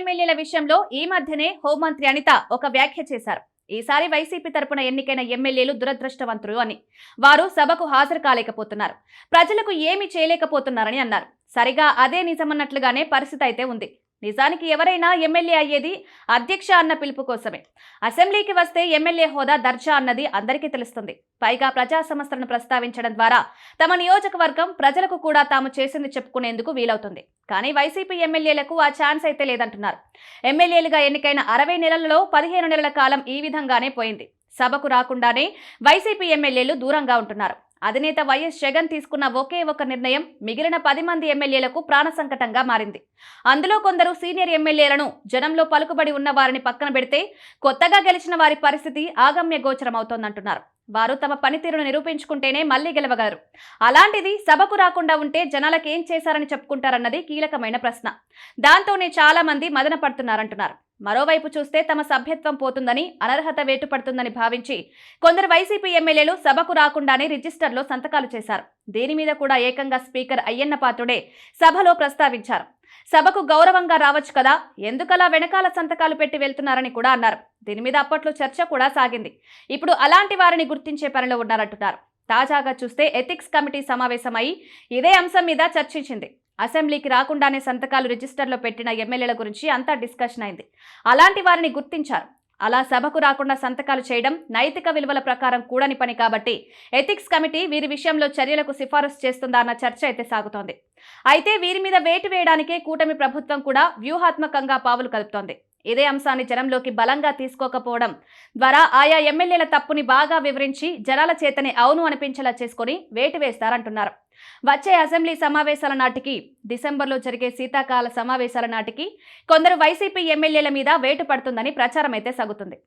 ఎమ్మెల్యేల విషయంలో ఈ మధ్యనే హోంమంత్రి అనిత ఒక వ్యాఖ్య చేశారు. ఈసారి వైసీపీ తరపున ఎన్నికైన ఎమ్మెల్యేలు దురదృష్టవంతులు అని. వారు సభకు హాజరు కాలేకపోతున్నారు. ప్రజలకు ఏమి చేయలేకపోతున్నారని అన్నారు. సరిగా అదే నిజమన్నట్లుగానే పరిస్థితి అయితే ఉంది. నిజానికి ఎవరైనా ఎమ్మెల్యే అయ్యేది అధ్యక్ష అన్న పిలుపు కోసమే. అసెంబ్లీకి వస్తే ఎమ్మెల్యే హోదా దర్జా అన్నది అందరికీ తెలుస్తుంది. పైగా ప్రజా సమస్యలను ప్రస్తావించడం ద్వారా తమ నియోజకవర్గం ప్రజలకు కూడా తాము చేసింది చెప్పుకునేందుకు వీలవుతుంది. కానీ వైసీపీ ఎమ్మెల్యేలకు ఆ ఛాన్స్ అయితే లేదంటున్నారు. ఎమ్మెల్యేలుగా ఎన్నికైన అరవై నెలలలో పదిహేను నెలల కాలం ఈ విధంగానే పోయింది. సభకు రాకుండానే వైసీపీ ఎమ్మెల్యేలు దూరంగా ఉంటున్నారు. అధినేత వైఎస్ జగన్ తీసుకున్న ఒకే ఒక నిర్ణయం మిగిలిన పది మంది ఎమ్మెల్యేలకు ప్రాణ సంకటంగా మారింది. అందులో కొందరు సీనియర్ ఎమ్మెల్యేలను జనంలో పలుకుబడి ఉన్న వారిని పక్కన పెడితే కొత్తగా గెలిచిన వారి పరిస్థితి ఆగమ్య గోచరమవుతోందంటున్నారు. వారు తమ పనితీరును నిరూపించుకుంటేనే మళ్ళీ గెలవగలరు. అలాంటిది సభకు రాకుండా ఉంటే జనాలకేం చేశారని చెప్పుకుంటారన్నది కీలకమైన ప్రశ్న. దాంతోనే చాలా మంది మదన పడుతున్నారంటున్నారు. మరోవైపు చూస్తే తమ సభ్యత్వం పోతుందని అనర్హత వేటుపడుతుందని భావించి కొందరు వైసీపీ ఎమ్మెల్యేలు సభకు రాకుండానే రిజిస్టర్లో సంతకాలు చేశారు. దీని మీద కూడా ఏకంగా స్పీకర్ అయ్యన్న పాత్రుడే సభలో ప్రస్తావించారు. సభకు గౌరవంగా రావచ్చు కదా ఎందుకలా వెనకాల సంతకాలు పెట్టి వెళ్తున్నారని కూడా అన్నారు. దీని మీద అప్పట్లో చర్చ కూడా సాగింది. ఇప్పుడు అలాంటి వారిని గుర్తించే పనిలో ఉన్నారంటున్నారు. తాజాగా చూస్తే ఎథిక్స్ కమిటీ సమావేశమై ఇదే అంశం మీద చర్చించింది. అసెంబ్లీకి రాకుండానే సంతకాలు రిజిస్టర్లో పెట్టిన ఎమ్మెల్యేల గురించి అంతా డిస్కషన్ అయింది. అలాంటి వారిని గుర్తించారు. అలా సభకు రాకుండా సంతకాలు చేయడం నైతిక విలువల ప్రకారం కూడని పని కాబట్టి ఎథిక్స్ కమిటీ వీరి విషయంలో చర్యలకు సిఫారసు చేస్తుందా అన్న చర్చ అయితే సాగుతోంది. అయితే వీరి మీద వేటు వేయడానికే కూటమి ప్రభుత్వం కూడా వ్యూహాత్మకంగా పావులు కలుపుతోంది ఇదే అంశాన్ని జనంలోకి బలంగా తీసుకోకపోవడం ద్వారా ఆయా ఎమ్మెల్యేల తప్పుని బాగా వివరించి జనాల చేతనే అవును అనిపించేలా చేసుకొని వేటు వేస్తారంటున్నారు. వచ్చే అసెంబ్లీ సమావేశాల నాటికి డిసెంబర్లో జరిగే శీతాకాల సమావేశాల నాటికి కొందరు వైసీపీ ఎమ్మెల్యేల మీద వేటు పడుతుందని ప్రచారం అయితే సాగుతుంది.